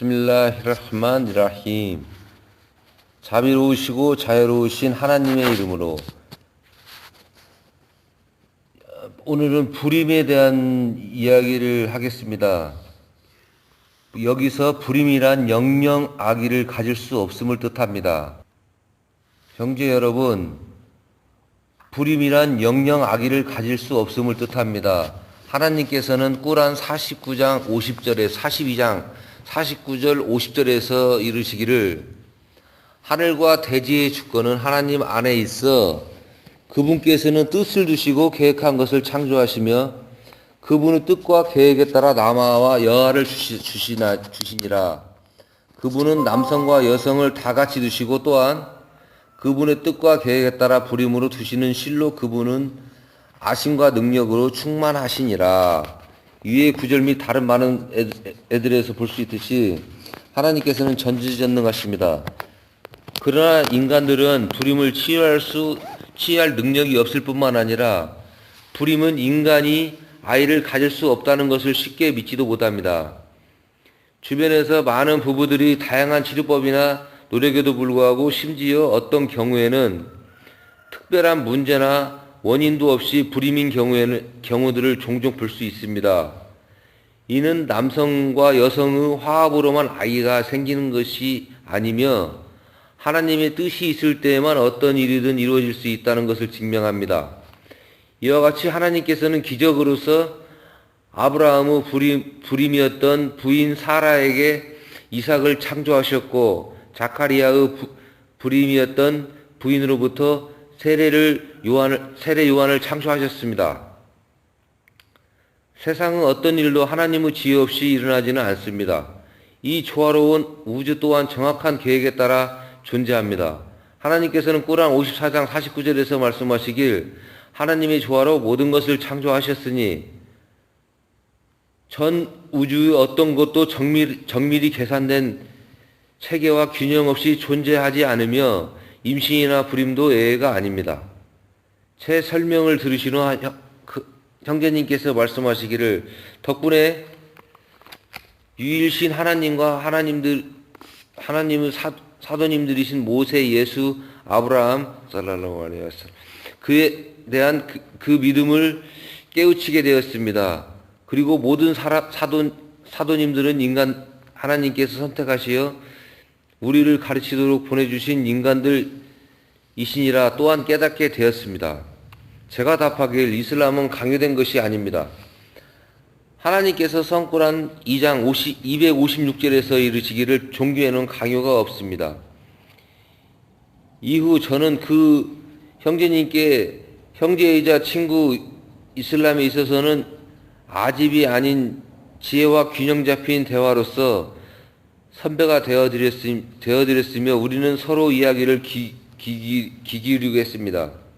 비스밀라히라흐만이라힘 자비로우시고 자유로우신 하나님의 이름으로 오늘은 불임에 대한 이야기를 하겠습니다. 여기서 불임이란 영영 악의를 가질 수 없음을 뜻합니다. 형제 여러분, 불임이란 영영 악의를 가질 수 없음을 뜻합니다. 하나님께서는 꾸란 49장 50절에 42장 49절 50절에서 이르시기를 하늘과 대지의 주권은 하나님 안에 있어 그분께서는 뜻을 두시고 계획한 것을 창조하시며 그분의 뜻과 계획에 따라 남아와 여아를 주시, 주시나, 주시니라. 그분은 남성과 여성을 다 같이 두시고 또한 그분의 뜻과 계획에 따라 부림으로 두시는 실로 그분은 아심과 능력으로 충만하시니라. 위의 구절 및 다른 많은 애들에서 볼 수 있듯이 하나님께서는 전지전능하십니다. 그러나 인간들은 불임을 치유할 수 치유할 능력이 없을 뿐만 아니라 불임은 인간이 아이를 가질 수 없다는 것을 쉽게 믿지도 못합니다. 주변에서 많은 부부들이 다양한 치료법이나 노력에도 불구하고 심지어 어떤 경우에는 특별한 문제나 원인도 없이 불임인 경우에는, 경우들을 종종 볼 수 있습니다. 이는 남성과 여성의 화합으로만 아이가 생기는 것이 아니며 하나님의 뜻이 있을 때에만 어떤 일이든 이루어질 수 있다는 것을 증명합니다. 이와 같이 하나님께서는 기적으로서 아브라함의 불임, 불임이었던 부인 사라에게 이삭을 창조하셨고 자카리아의 부, 불임이었던 부인으로부터 세례를 요한을 세례 요한을 창조하셨습니다. 세상은 어떤 일도 하나님의 지혜 없이 일어나지는 않습니다. 이 조화로운 우주 또한 정확한 계획에 따라 존재합니다. 하나님께서는 꾸란 54장 49절에서 말씀하시길 하나님의 조화로 모든 것을 창조하셨으니 전 우주의 어떤 것도 정밀, 정밀히 계산된 체계와 균형 없이 존재하지 않으며 임신이나 불임도 예외가 아닙니다. 제 설명을 들으신 후그 형제님께서 말씀하시기를 덕분에 유일신 하나님과 하나님들 하나님의 사, 사도님들이신 모세, 예수, 아브라함 알레이 와살 그에 대한 그, 그, 믿음을 깨우치게 되었습니다. 그리고 모든 사라, 사도 사도님들은 인간 하나님께서 선택하시어 우리를 가르치도록 보내주신 인간들이시니라 또한 깨닫게 되었습니다. 제가 답하길 이슬람은 강요된 것이 아닙니다. 하나님께서 성꾸란 2장 50, 256절에서 이르시기를 종교에는 강요가 없습니다. 이후 저는 그 형제님께 형제이자 친구 이슬람에 있어서는 아집이 아닌 지혜와 균형 잡힌 대화로서 선배가 되어드렸으며 우리는 서로 이야기를 기, 기, 기울이겠습니다.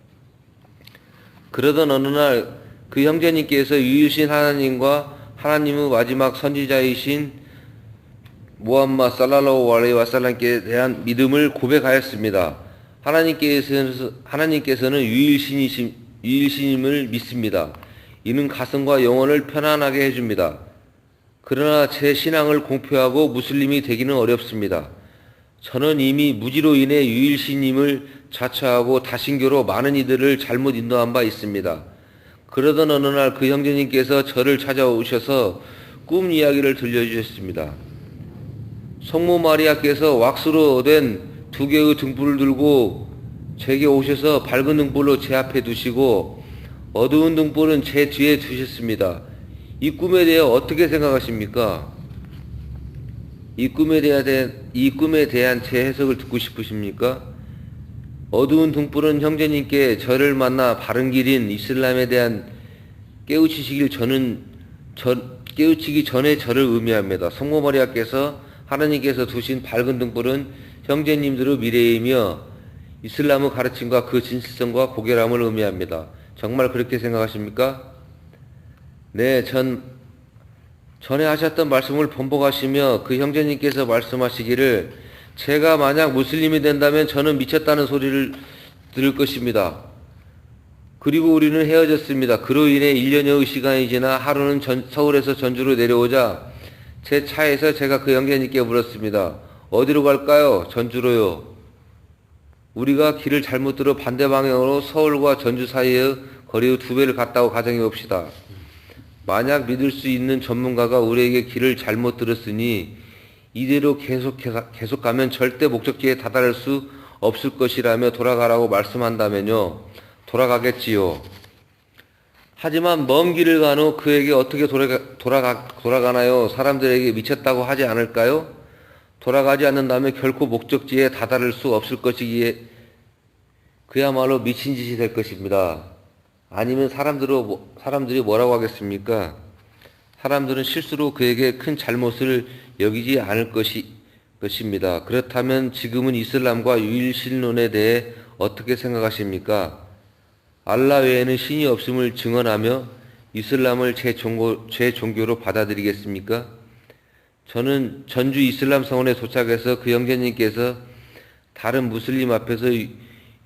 그러던 어느 날 그 형제님께서 유유신 하나님과 하나님의 마지막 선지자이신 무함마 살랄라hu 알레이 와살람께 대한 믿음을 고백하였습니다. 하나님께서, 하나님께서는 유일신이심, 유일신임을 믿습니다. 이는 가슴과 영혼을 편안하게 해줍니다. 그러나 제 신앙을 공표하고 무슬림이 되기는 어렵습니다. 저는 이미 무지로 인해 유일신임을 자처하고 다신교로 많은 이들을 잘못 인도한 바 있습니다. 그러던 어느 날 그 형제님께서 저를 찾아오셔서 꿈 이야기를 들려주셨습니다. 성모 마리아께서 왁스로 된 두 개의 등불을 들고 제게 오셔서 밝은 등불로 제 앞에 두시고 어두운 등불은 제 뒤에 두셨습니다. 이 꿈에 대해 어떻게 생각하십니까? 이 꿈에 대한, 이 꿈에 대한 제 해석을 듣고 싶으십니까? 어두운 등불은 형제님께 저를 만나 바른 길인 이슬람에 대한 깨우치시길 저는 저, 깨우치기 전에 저를 의미합니다. 성모 마리아께서 하나님께서 두신 밝은 등불은 형제님들의 미래이며 이슬람의 가르침과 그 진실성과 고결함을 의미합니다. 정말 그렇게 생각하십니까? 네, 전 전에 하셨던 말씀을 번복하시며 그 형제님께서 말씀하시기를 제가 만약 무슬림이 된다면 저는 미쳤다는 소리를 들을 것입니다. 그리고 우리는 헤어졌습니다. 그로 인해 1년여의 시간이 지나 하루는 전, 서울에서 전주로 내려오자 제 차에서 제가 그 영계님께 물었습니다. 어디로 갈까요? 전주로요. 우리가 길을 잘못 들어 반대 방향으로 서울과 전주 사이의 거리의 두 배를 갔다고 가정해 봅시다. 만약 믿을 수 있는 전문가가 우리에게 길을 잘못 들었으니 이대로 계속 계속 가면 절대 목적지에 다다를 수 없을 것이라며 돌아가라고 말씀한다면요. 돌아가겠지요. 하지만 먼 길을 간 후 그에게 어떻게 돌아가, 돌아가, 돌아가나요? 사람들에게 미쳤다고 하지 않을까요? 돌아가지 않는다면 결코 목적지에 다다를 수 없을 것이기에 그야말로 미친 짓이 될 것입니다. 아니면 사람들로, 뭐, 사람들이 뭐라고 하겠습니까? 사람들은 실수로 그에게 큰 잘못을 여기지 않을 것이, 것입니다. 그렇다면 지금은 이슬람과 유일신론에 대해 어떻게 생각하십니까? 알라 외에는 신이 없음을 증언하며 이슬람을 제, 종교, 제 종교로 받아들이겠습니까? 저는 전주 이슬람 성원에 도착해서 그 형제님께서 다른 무슬림 앞에서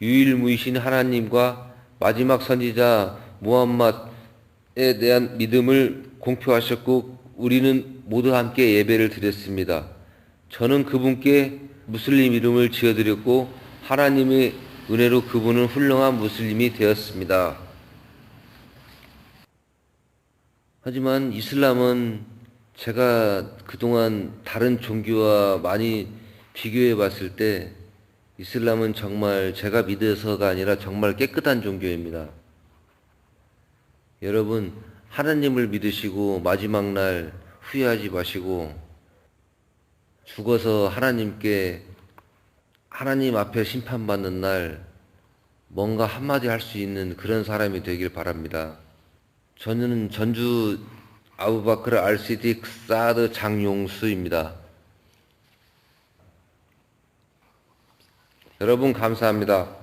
유일무이신 하나님과 마지막 선지자 무함mad에 대한 믿음을 공표하셨고 우리는 모두 함께 예배를 드렸습니다. 저는 그분께 무슬림 이름을 지어드렸고 하나님의 은혜로 그분은 훌륭한 무슬림이 되었습니다. 하지만 이슬람은 제가 그동안 다른 종교와 많이 비교해 봤을 때 이슬람은 정말 제가 믿어서가 아니라 정말 깨끗한 종교입니다. 여러분, 하나님을 믿으시고 마지막 날 후회하지 마시고 죽어서 하나님께 하나님 앞에 심판받는 날 뭔가 한마디 할 수 있는 그런 사람이 되길 바랍니다. 저는 전주 아부바크르 알시딕 사드 장용수입니다. 여러분 감사합니다.